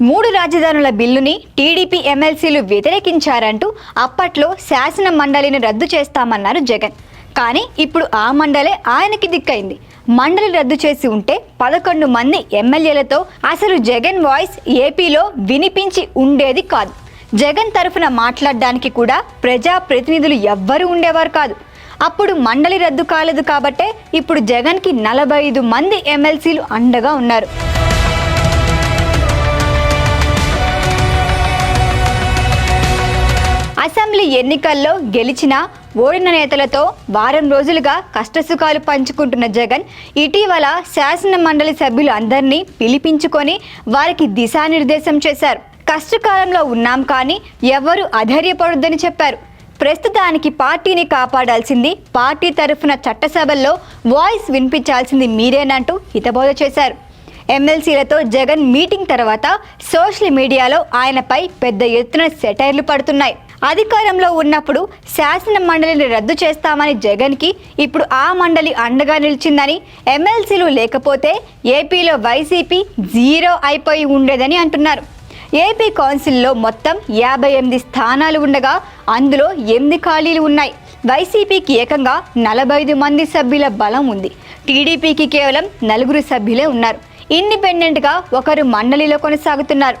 మూడు రాజధానుల బిల్లుని టీడీపీ ఎమ్మెల్సీలు వ్యతిరేకించారంటూ అప్పట్లో శాసన మండలిని రద్దు చేస్తామన్నారు జగన్. కానీ ఇప్పుడు ఆ మండలే ఆయనకి దిక్కైంది. మండలి రద్దు చేసి ఉంటే పదకొండు మంది ఎమ్మెల్యేలతో అసలు జగన్ వాయిస్ ఏపీలో వినిపించి ఉండేది కాదు. జగన్ తరఫున మాట్లాడడానికి కూడా ప్రజా ప్రతినిధులు ఎవ్వరూ ఉండేవారు కాదు. అప్పుడు మండలి రద్దు కాలేదు కాబట్టే ఇప్పుడు జగన్కి నలభై ఐదు మంది ఎమ్మెల్సీలు అండగా ఉన్నారు. ఎన్నికల్లో గెలిచిన ఓడిన నేతలతో వారం రోజులుగా కష్టసుఖాలు పంచుకుంటున్న జగన్ ఇటీవల శాసన మండలి సభ్యులు అందరినీ పిలిపించుకొని వారికి దిశానిర్దేశం చేశారు. కష్టకాలంలో ఉన్నాం కానీ ఎవరు అధైర్యపడొద్దని చెప్పారు. ప్రస్తుతానికి పార్టీని కాపాడాల్సింది పార్టీ తరఫున చట్టసభల్లో వాయిస్ వినిపించాల్సింది మీరేనంటూ హితబోధ చేశారు. ఎమ్మెల్సీలతో జగన్ మీటింగ్ తర్వాత సోషల్ మీడియాలో ఆయనపై పెద్ద ఎత్తున సెటైర్లు పడుతున్నాయి. అధికారంలో ఉన్నప్పుడు శాసన మండలిని రద్దు చేస్తామని జగన్కి ఇప్పుడు ఆ మండలి అండగా నిలిచిందని ఎమ్మెల్సీలు లేకపోతే ఏపీలో వైసీపీ జీరో అయిపోయి ఉండేదని అంటున్నారు. ఏపీ కౌన్సిల్లో మొత్తం యాభై ఎనిమిది స్థానాలు ఉండగా అందులో ఎనిమిది ఖాళీలు ఉన్నాయి. వైసీపీకి ఏకంగా నలభై ఐదు మంది సభ్యుల బలం ఉంది. టీడీపీకి కేవలం నలుగురు సభ్యులే ఉన్నారు. ఇండిపెండెంట్గా ఒకరు మండలిలో కొనసాగుతున్నారు.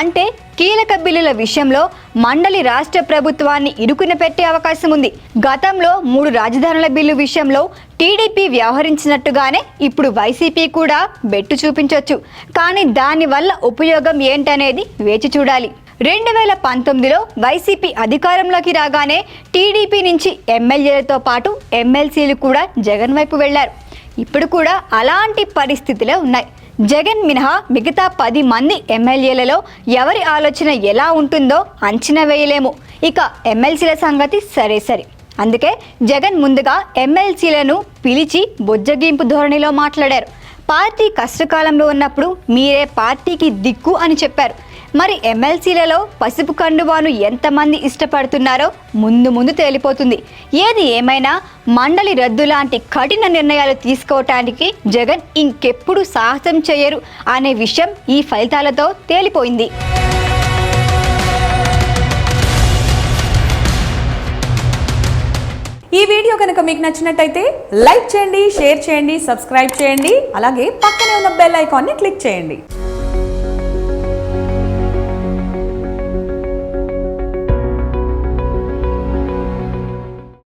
అంటే కీలక బిల్లుల విషయంలో మండలి రాష్ట్ర ప్రభుత్వాన్ని ఇరుకున పెట్టే అవకాశం ఉంది. గతంలో మూడు రాజధానుల బిల్లు విషయంలో టీడీపీ వ్యవహరించినట్టుగానే ఇప్పుడు వైసీపీ కూడా బెట్టు చూపించవచ్చు కానీ దానివల్ల ఉపయోగం ఏంటనేది వేచి చూడాలి. రెండు వేల పంతొమ్మిదిలో వైసీపీ అధికారంలోకి రాగానే టీడీపీ నుంచి ఎమ్మెల్యేలతో పాటు ఎమ్మెల్సీలు కూడా జగన్ వైపు వెళ్ళారు. ఇప్పుడు కూడా అలాంటి పరిస్థితులే ఉన్నాయి. జగన్ మినహా మిగతా పది మంది ఎమ్మెల్యేలలో ఎవరి ఆలోచన ఎలా ఉంటుందో అంచనా వేయలేము. ఇక ఎమ్మెల్సీల సంగతి సరే సరే. అందుకే జగన్ ముందుగా ఎమ్మెల్సీలను పిలిచి బొజ్జగింపు ధోరణిలో మాట్లాడారు. పార్టీ కష్టకాలంలో ఉన్నప్పుడు మీరే పార్టీకి దిక్కు అని చెప్పారు. మరి ఎమ్మెల్సీలలో పసుపు కండువాను ఎంతమంది ఇష్టపడుతున్నారో ముందు ముందు తేలిపోతుంది. ఏది ఏమైనా మండలి రద్దు లాంటి కఠిన నిర్ణయాలు తీసుకోవటానికి జగన్ ఇంకెప్పుడు సాహసం చేయరు అనే విషయం ఈ ఫలితాలతో తేలిపోయింది. ఈ వీడియో కనుక మీకు నచ్చినట్టయితే లైక్ చేయండి షేర్ చేయండి సబ్స్క్రైబ్ చేయండి అలాగే పక్కనే ఉన్న బెల్ ఐకాన్ని క్లిక్ చేయండి.